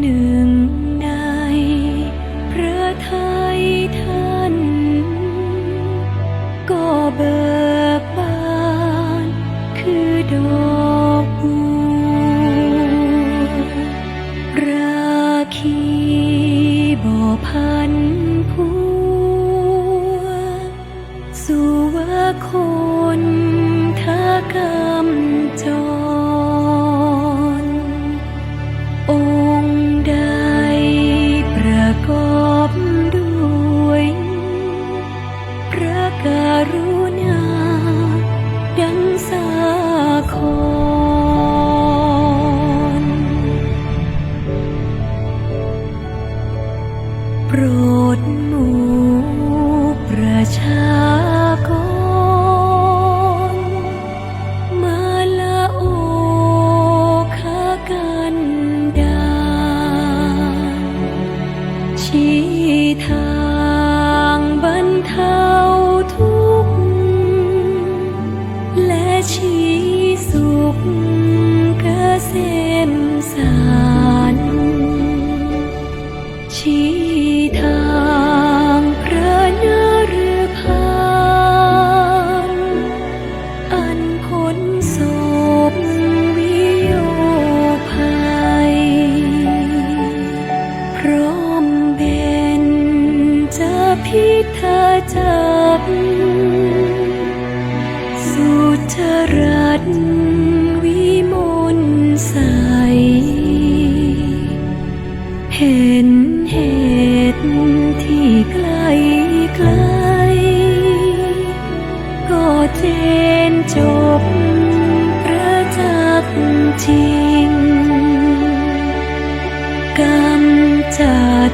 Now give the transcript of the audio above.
หนึ่งในพระทยท่าน ก็เบิกานคือดอกบัวราคีบ่อพันผู้ ระกรุณา ดังสาคอนโปรดหมู่ประชากร พี่เธอจับ สุจรัตวิมุลใส เห็นเหตุที่ไกลไกล ก็เจนจบประจักษ์จริง กำจัด